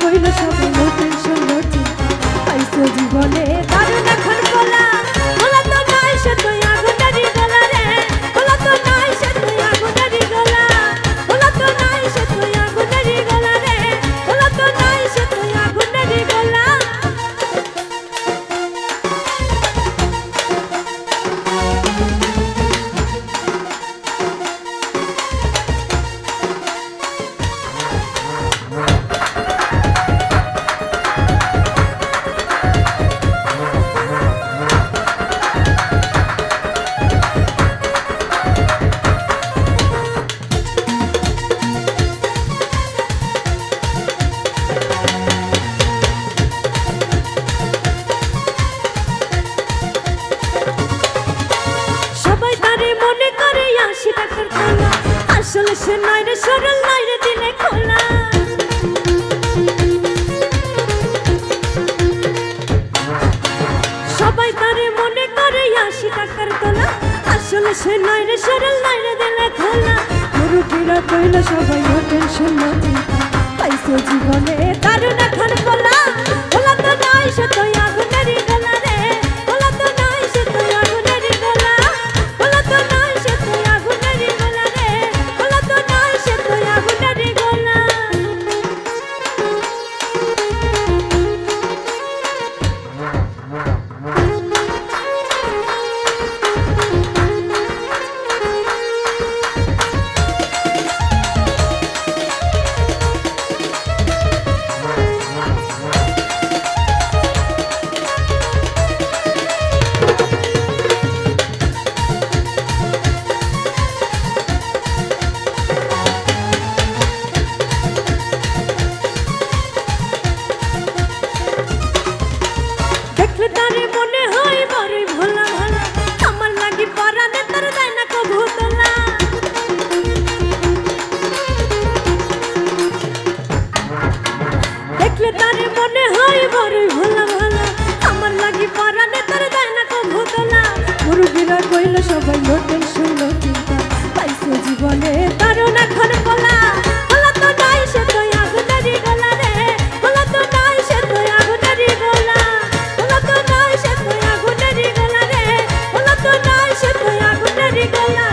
কইল সব নতুন সুন্দর চিন্তা পাইছো জীবনে দারুণ আসল সে নয় রে, সরল নয় রে, দিনে খোলা। সবাই তারে মনে করে আসি টাকার তোলা আসল সে নয় রে, সরল নয় রে, দিনে খোলা। গুরু পীড়া তৈল সবাই হোটেল শূন্য পাইছো জীবনে দারুণ এখন বলা বলা তো নয় সতই আগুন দেখলে তারে মনে হয় বড়ই ভোলা ভালা। আমার লাগি পরানে তার দেয় না কবু তোলা মুরুবীরা কইল, সবাই হোটেল শুনল চিন্তা পাইছো জীবনে দারুণ এখন বলা। Nicolás.